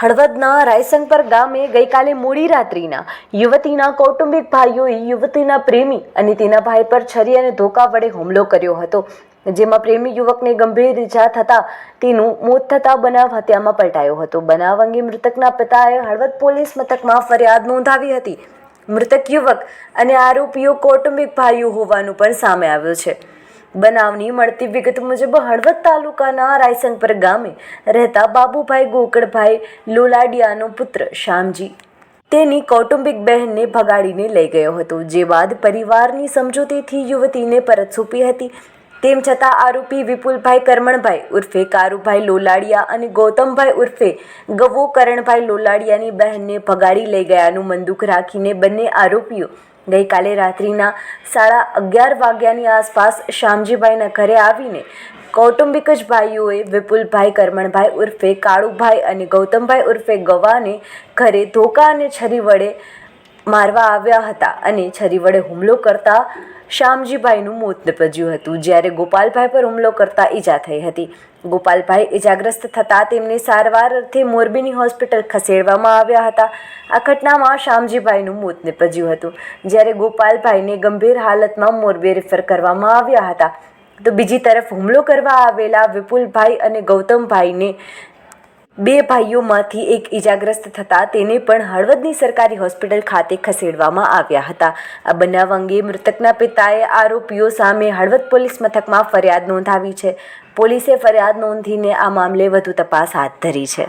હળવદના રાયસંગપર ગામે ગઈકાલે મોડી રાત્રિના યુવતીના કૌટુંબિક ભાઈઓએ યુવતીના પ્રેમી અને તેના ભાઈ પર છરી અને ધોકા વડે હુમલો કર્યો હતો. જેમાં પ્રેમી યુવકને ગંભીર ઇજા થતાં તેનું મોત થતાં બનાવ હત્યામાં પલટાયો હતો. બનાવ અંગે મૃતકના પિતાએ હળવદ પોલીસ મથકમાં ફરિયાદ નોંધાવી હતી. મૃતક યુવક અને આરોપીઓ કૌટુંબિક ભાઈઓ હોવાનું પણ સામે આવ્યું છે. બનાવની મળતી. વિગત મુજબ હળવદ તાલુકાના રાયસંગપર ગામે રહેતા બાબુભાઈ ગોકળભાઈ લોલાડિયાનો પુત્ર શ્યામજી તેની કૌટુંબિક બહેનને ભગાડીને લઈ ગયો હતો. જે બાદ પરિવારની સમજૂતીથી યુવતીને પરત સોંપી હતી. તેમ છતાં આરોપી વિપુલભાઈ કરમણભાઈ ઉર્ફે કારુભાઈ લોલાડિયા અને ગૌતમભાઈ ઉર્ફે ગવો કરણભાઈ લોલાડિયાની બહેનને ભગાડી લઈ ગયાનું મંદુક રાખીને બંને આરોપીઓ ગઈકાલે રાત્રિના સાડા અગિયાર વાગ્યાની આસપાસ શ્યામજીભાઈના ઘરે આવીને કૌટુંબિક જ ભાઈઓએ વિપુલભાઈ કરમણભાઈ ઉર્ફે કાળુભાઈ અને ગૌતમભાઈ ઉર્ફે ગવાને ઘરે ધોકા અને છરી વડે મારવા આવ્યા હતા અને છરી વડે હુમલો કરતા શ્યામજીભાઈનું મોત નિપજ્યું હતું. જ્યારે ગોપાલભાઈ પર હુમલો કરતા ઈજા થઈ હતી. ગોપાલભાઈ ઈજાગ્રસ્ત થતાં તેમને સારવાર અર્થે મોરબીની હોસ્પિટલ ખસેડવામાં આવ્યા હતા. આ ઘટનામાં શ્યામજીભાઈનું મોત નીપજ્યું હતું. જ્યારે ગોપાલભાઈને ગંભીર હાલતમાં મોરબી રેફર કરવામાં આવ્યા હતા. તો બીજી તરફ હુમલો કરવા આવેલા વિપુલભાઈ અને ગૌતમભાઈને બે ભાઈઓમાંથી એક ઈજાગ્રસ્ત થતાં તેને પણ હળવદની સરકારી હોસ્પિટલ ખાતે ખસેડવામાં આવ્યા હતા. આ બનાવ અંગે મૃતકના પિતાએ આરોપીઓ સામે હળવદ પોલીસ મથકમાં ફરિયાદ નોંધાવી છે. પોલીસે ફરિયાદ નોંધીને આ મામલે વધુ તપાસ હાથ ધરી છે.